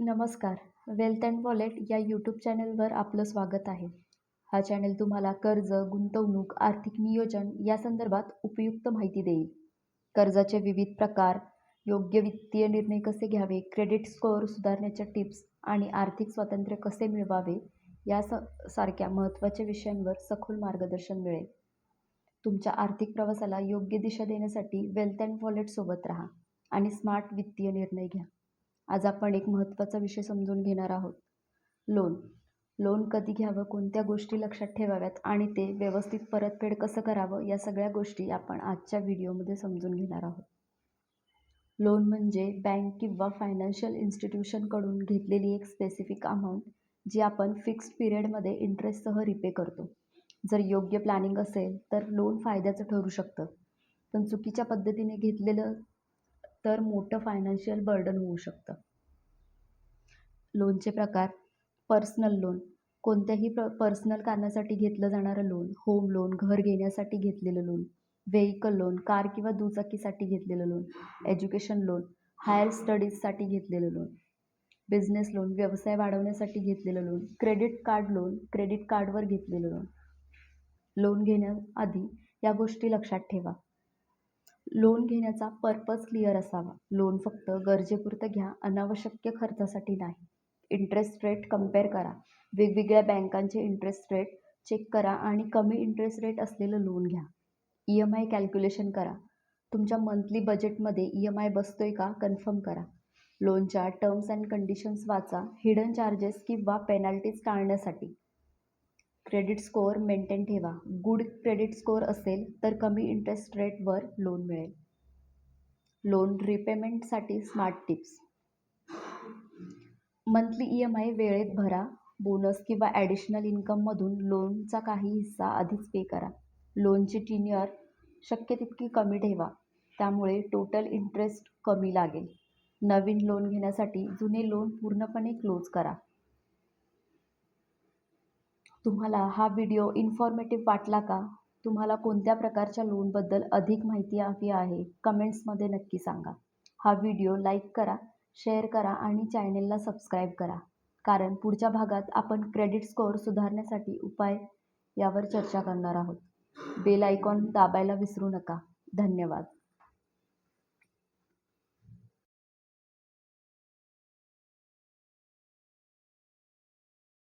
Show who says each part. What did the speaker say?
Speaker 1: नमस्कार. Wealth and wallet या YouTube चॅनलवर आपलं स्वागत आहे. हा चॅनल तुम्हाला कर्ज गुंतवणूक आर्थिक नियोजन या संदर्भात उपयुक्त माहिती देईल. कर्जाचे विविध प्रकार योग्य वित्तीय निर्णय कसे घ्यावे क्रेडिट स्कोअर सुधारण्याच्या टिप्स आणि आर्थिक स्वातंत्र्य कसे मिळवावे या स सारख्या महत्त्वाच्या विषयांवर सखोल मार्गदर्शन मिळेल. तुमच्या आर्थिक प्रवासाला योग्य दिशा देण्यासाठी वेल्थ अँड वॉलेटसोबत राहा आणि स्मार्ट वित्तीय निर्णय घ्या. आज आपण एक महत्त्वाचा विषय समजून घेणार आहोत. लोन. लोन कधी घ्यावं कोणत्या गोष्टी लक्षात ठेवाव्यात आणि ते व्यवस्थित परतफेड कसं करावं या सगळ्या गोष्टी आपण आजच्या व्हिडिओमध्ये समजून घेणार आहोत. लोन म्हणजे बँक किंवा फायनान्शियल इन्स्टिट्यूशनकडून घेतलेली एक स्पेसिफिक अमाऊंट जी आपण फिक्स्ड पिरियडमध्ये इंटरेस्टसह रिपे करतो. जर योग्य प्लॅनिंग असेल तर लोन फायद्याचं ठरू शकतं. पण चुकीच्या पद्धतीने घेतलेलं तर मोठं फायनान्शियल बर्डन होऊ शकतं. लोनचे प्रकार पर्सनल लोन कोणत्याही प्र पर्सनल कारणासाठी घेतलं जाणारं लोन होम लोन घर घेण्यासाठी घेतलेलं लोन व्हेइकल लोन कार किंवा दुचाकीसाठी घेतलेलं लोन एज्युकेशन लोन हायर स्टडीजसाठी घेतलेलं लोन बिझनेस लोन व्यवसाय वाढवण्यासाठी घेतलेलं loan credit card loan credit कार्डवर घेतलेलं लोन लोन घेण्याआधी या गोष्टी लक्षात ठेवा. लोन घेण्याचा पर्पज क्लिअर असावा. लोन फक्त गरजेपुरतं घ्या अनावश्यक खर्चासाठी नाही. इंटरेस्ट रेट कंपेअर करा. वेगवेगळ्या बँकांचे इंटरेस्ट रेट चेक करा आणि कमी इंटरेस्ट रेट असलेलं लोन घ्या. ई एम आय कॅल्क्युलेशन करा. तुमच्या मंथली बजेटमध्ये ई एम आय बसतोय का कन्फर्म करा. लोनच्या टर्म्स अँड कंडिशन्स वाचा. हिडन चार्जेस किंवा पेनल्टीज टाळण्यासाठी. क्रेडिट स्कोअर मेंटेन ठेवा. गुड क्रेडिट स्कोअर असेल तर कमी इंटरेस्ट रेटवर लोन मिळेल. Loan रिपेमेंटसाठी smart tips. Monthly E M I वेळेत भरा. बोनस किंवा ॲडिशनल इन्कममधून लोनचा काही हिस्सा आधीच पे करा. लोनची टिनियर शक्य तितकी कमी ठेवा. त्यामुळे टोटल इंटरेस्ट कमी लागेल. नवीन लोन घेण्यासाठी जुने लोन पूर्णपणे क्लोज करा. तुम्हाला हा व्हिडिओ इन्फॉर्मेटिव्ह वाटला का? तुम्हाला कोणत्या प्रकारच्या लोनबद्दल अधिक माहिती हवी आहे? कमेंट्समध्ये नक्की सांगा. हा व्हिडिओ लाईक करा शेअर करा आणि चॅनेलला सबस्क्राईब करा. कारण पुढच्या भागात आपण क्रेडिट स्कोअर सुधारण्यासाठी उपाय यावर चर्चा करणार आहोत. बेल आयकॉन दाबायला विसरू नका. धन्यवाद.